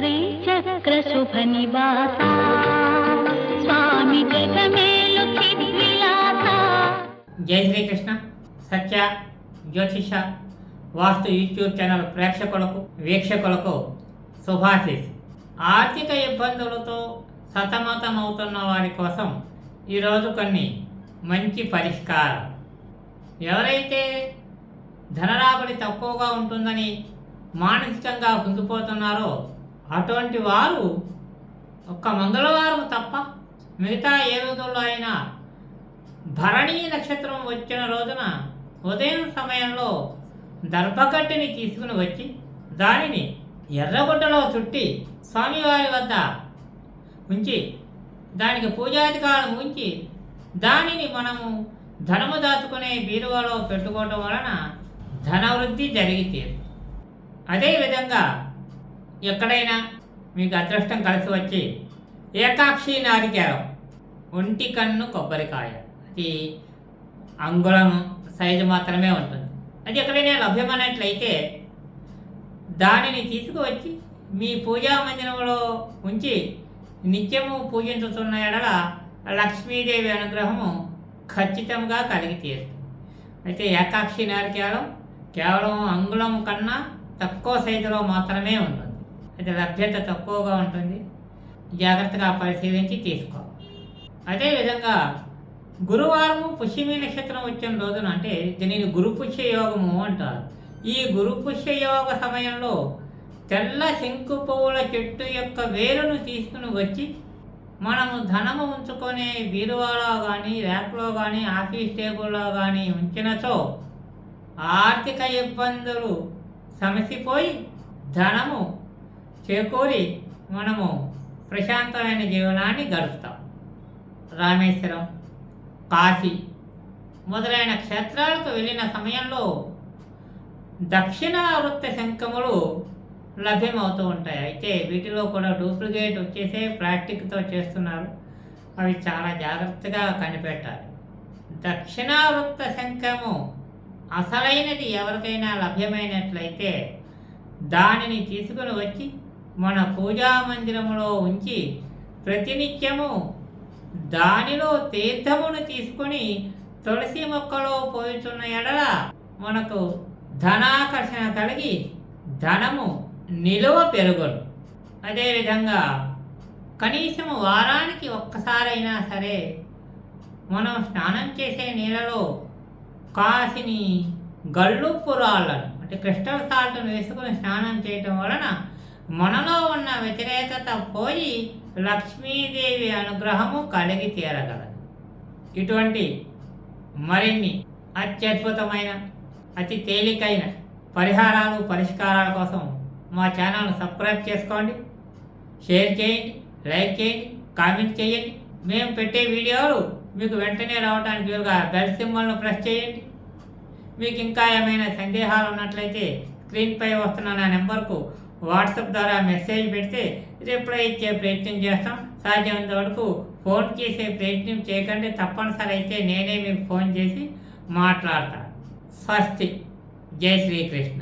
శ్రీచక్రశుభనివాసా స్వామి జగమేలు జై శ్రీకృష్ణ. సత్య జ్యోతిష వాస్తు YouTube channel ప్రేక్షకులకు వీక్షకులకు శుభాశీస్. ఆర్థిక ఇబ్బందులతో సతమతమవుతున్న వారి కోసం ఈరోజు కొన్ని మంచి పరిష్కారం. ఎవరైతే ధనరాబడి తక్కువగా ఉంటుందని మానసికంగా కుంగిపోతున్నారో అటువంటి వారు ఒక్క మంగళవారం తప్ప మిగతా ఏ రోజుల్లో అయినా భరణీ నక్షత్రం వచ్చిన రోజున ఉదయం సమయంలో దర్భగడ్డిని తీసుకుని వచ్చి దానిని ఎర్రగుడ్డలో చుట్టి స్వామివారి వద్ద ఉంచి దానికి పూజాధికారం ఉంచి దానిని మనము ధనము దాచుకునే బీరువాలో పెట్టుకోవటం వలన ధనవృద్ధి జరిగితే అదేవిధంగా ఎక్కడైనా మీకు అదృష్టం కలిసి వచ్చి ఏకాక్షి నారికేరం ఒంటి కన్ను కొబ్బరికాయ. అది అంగుళం సైజు మాత్రమే ఉంటుంది. అది ఎక్కడైనా లభ్యమైనట్లయితే దానిని తీసుకువచ్చి మీ పూజా మందిరంలో ఉంచి నిత్యము పూజించుతున్న ఎడల లక్ష్మీదేవి అనుగ్రహము ఖచ్చితంగా కలిగి తీరుతుంది. అయితే ఏకాక్షి నారికేళం కేవలం అంగుళం కన్నా తక్కువ సైజులో మాత్రమే ఉంటుంది. ఇది లభ్యత తక్కువగా ఉంటుంది. జాగ్రత్తగా పరిశీలించి తీసుకో అదేవిధంగా గురువారము పుష్యమి నక్షత్రం వచ్చిన రోజున అంటే దీనిని గురుపుష్య యోగము అంటారు. ఈ గురుపుష్య యోగ సమయంలో తెల్ల శంకు పువ్వుల చెట్టు యొక్క వేరును తీసుకుని వచ్చి మనము ధనము ఉంచుకునే బీరువాలో కానీ ర్యాక్లో కానీ ఆఫీస్ టేబుల్లో కానీ ఉంచినచో ఆర్థిక ఇబ్బందులు సమసిపోయి ధనము చేకూరి మనము ప్రశాంతమైన జీవనాన్ని గడుపుతాం. రామేశ్వరం కాశీ మొదలైన క్షేత్రాలకు వెళ్ళిన సమయంలో దక్షిణ వృత్త శంఖములు లభ్యమవుతూ ఉంటాయి. అయితే వీటిలో కూడా డూప్లికేట్ వచ్చేసే ప్లాస్టిక్తో చేస్తున్నారు. అవి చాలా జాగ్రత్తగా కనిపెట్టాలి. దక్షిణ వృత్త శంఖము అసలైనది ఎవరికైనా లభ్యమైనట్లయితే దానిని తీసుకుని వచ్చి మన పూజా మందిరములో ఉంచి ప్రతినిత్యము దానిలో తీర్థమును తీసుకొని తులసి మొక్కలో పోయుచున్న ఎడల మనకు ధనాకర్షణ కలిగి ధనము నిలువ పెరుగును. అదేవిధంగా కనీసం వారానికి ఒక్కసారైనా సరే మనం స్నానం చేసే నీళ్ళలో కాసిని గల్లుపురాళ్ళను అంటే క్రిస్టల్ సాల్ట్ను వేసుకుని స్నానం చేయటం వలన మనలో ఉన్న వ్యతిరేకత పోయి లక్ష్మీదేవి అనుగ్రహము కలిగి తీరగలదు. ఇటువంటి మరిన్ని అత్యద్భుతమైన అతి తేలికైన పరిహారాలు పరిష్కారాల కోసం మా ఛానల్ను సబ్స్క్రైబ్ చేసుకోండి. షేర్ చేయండి లైక్ చేయండి కామెంట్ చేయండి. మేము పెట్టే వీడియోలు మీకు వెంటనే రావడానికి వీలుగా బెల్ సింబల్ను ప్రెస్ చేయండి. మీకు ఇంకా ఏమైనా సందేహాలు ఉన్నట్లయితే స్క్రీన్పై వస్తున్న నా నెంబర్కు వాట్సాప్ ద్వారా మెసేజ్ పెడితే రిప్లై ఇచ్చే ప్రయత్నం చేస్తాం. సాధ్యమైనంత వరకు ఫోన్ చేసే ప్రయత్నం చేయకండి. తప్పనిసరి అయితే నేనే మీకు ఫోన్ చేసి మాట్లాడతాను స్వస్తి. జై శ్రీకృష్ణ.